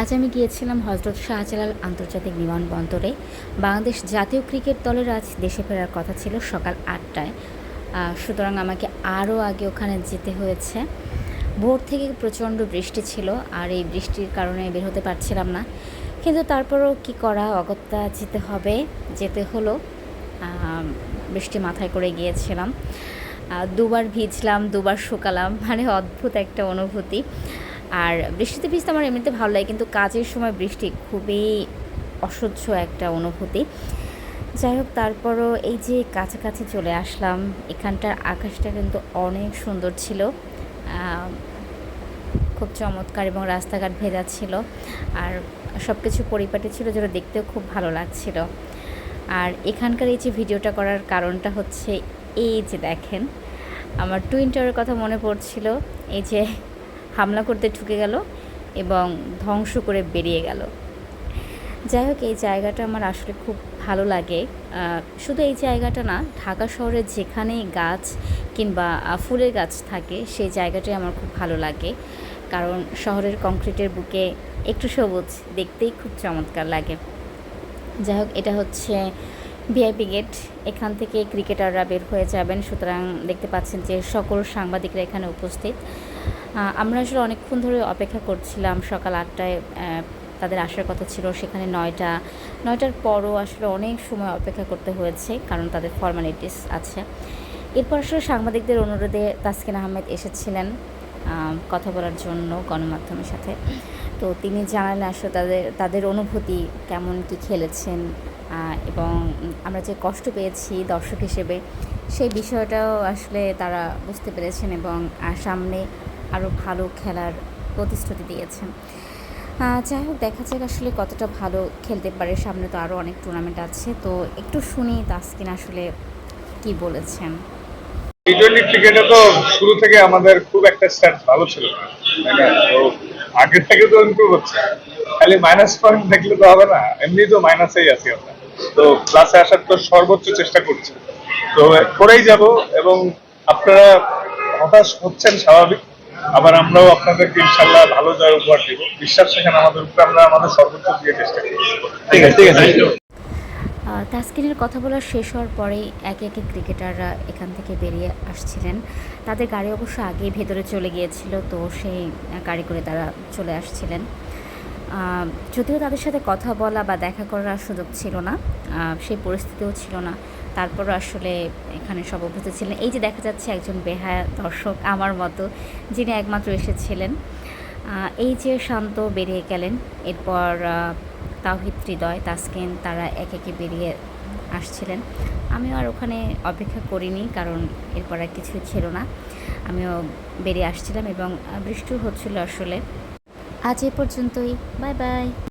আজ আমি গিয়েছিলাম হজরত শাহজালাল আন্তর্জাতিক বিমানবন্দরে। বাংলাদেশ জাতীয় ক্রিকেট দলের আজ দেশে ফেরার কথা ছিল সকাল আটটায়। সুতরাং আমাকে আরও আগে ওখানে যেতে হয়েছে। ভোর থেকে প্রচণ্ড বৃষ্টি ছিল, আর এই বৃষ্টির কারণে বের হতে পারছিলাম না। কিন্তু তারপরও কি করা, অগত্যা যেতে হবে, যেতে হলো। বৃষ্টি মাথায় করে গিয়েছিলাম। দুবার ভিজলাম, দুবার শুকালাম মানে অদ্ভুত একটা অনুভূতি। আর বৃষ্টিতে ভিজতে আমার এমনিতে ভালো লাগে, কিন্তু কাজের সময় বৃষ্টি খুবই অসহ্য একটা অনুভূতি। যাই হোক, তারপরও এই যে কাছাকাছি চলে আসলাম, এখানটার আকাশটা কিন্তু অনেক সুন্দর ছিল। খুব চমৎকার এবং রাস্তাঘাট ভেজা ছিল, আর সব কিছু পরিপাটি ছিল যেটা দেখতেও খুব ভালো লাগছিল। আর এখানকার এই যে ভিডিওটা করার কারণটা হচ্ছে, এই যে দেখেন, আমার টুইন টাওয়ারের কথা মনে পড়ছিল, এই যে হামলা করতে ঢুকে গেল এবং ধ্বংস করে বেরিয়ে গেল। যাই হোক, এই জায়গাটা আমার আসলে খুব ভালো লাগে। শুধু এই জায়গাটা না, ঢাকা শহরে যেখানেই গাছ কিংবা ফুলের গাছ থাকে, সেই জায়গাটাই আমার খুব ভালো লাগে। কারণ শহরের কংক্রিটের বুকে একটু সবুজ, দেখতেই খুব চমৎকার লাগে। যাই হোক, এটা হচ্ছে ভিআইপি গেট, এখান থেকে ক্রিকেটাররা বের হয়ে যাবেন। সুতরাং দেখতে পাচ্ছেন যে সকল সাংবাদিকরা এখানে উপস্থিত। আমরা আসলে অনেকক্ষণ ধরে অপেক্ষা করছিলাম সকাল আটটায় তাদের আসার কথা ছিল সেখানে নয়টা, নয়টার পরও আসলে অনেক সময় অপেক্ষা করতে হয়েছে, কারণ তাদের ফর্মালিটিস আছে। এরপর আসলে সাংবাদিকদের অনুরোধে তাসকিন আহমেদ এসেছিলেন কথা বলার জন্য গণমাধ্যমের সাথে। তো তিনি জানালেন আসলে তাদের তাদের অনুভূতি কেমন, কি খেলেছেন এবং আমরা যে কষ্ট পেয়েছি দর্শক হিসেবে, সেই বিষয়টাও আসলে তারা বুঝতে পেরেছেন এবং সামনে আরও ভালো খেলার প্রতিশ্রুতি দিয়েছেন। যাই হোক, দেখা যাক আসলে কতটা ভালো খেলতে পারে। সামনে তো আরও অনেক টুর্নামেন্ট আছে, তো একটু শুনি তাসকিন আসলে কি বলেছেন। টি টোয়েন্টি ক্রিকেটে তো শুরু থেকে আমাদের খুব একটা ভালো ছিল তো আগে থেকে তো ইমপ্রুভ হচ্ছে। খালি মাইনাস পয়েন্ট দেখলে তো হবে না এমনি তো মাইনাসেই আছি আমরা। তো ক্লাসে আসার তো সর্বোচ্চ চেষ্টা করছি। তো করেই যাব এবং আপনারা হতাশ হচ্ছেন স্বাভাবিক। আবার আমরাও আপনাদেরকে ইনশাল্লাহ ভালো জয় উপহার দিব। বিশ্বাস সেখানে আমাদের উপরে আমরা আমাদের সর্বোচ্চ দিয়ে চেষ্টা করি ঠিক আছে ঠিক আছে। তাসকিনের কথা বলা শেষ হওয়ার পরেই একে একে ক্রিকেটাররা এখান থেকে বেরিয়ে আসছিলেন। তাদের গাড়ি অবশ্য আগেই ভেতরে চলে গিয়েছিল তো সেই গাড়ি করে তারা চলে আসছিলেন। যদিও তাদের সাথে কথা বলা বা দেখা করার সুযোগ ছিল না সেই পরিস্থিতিও ছিল না। তারপরও আসলে এখানে সব অভ্যস্ত ছিলেন। এই যে দেখা যাচ্ছে একজন বেহায়া দর্শক আমার মতো যিনি একমাত্র এসেছিলেন এই যে শান্ত বেরিয়ে গেলেন এরপর তাওহিদ হৃদয় তাসকিন তারা এক একে বেরিয়ে আসছিলেন। আমিও আর ওখানে অপেক্ষা করিনি কারণ এরপর আর কিছুই ছিল না। আমিও বেরিয়ে আসছিলাম এবং আহ, বৃষ্টিও হচ্ছিল আসলে। আজ এ পর্যন্তই। Bye bye.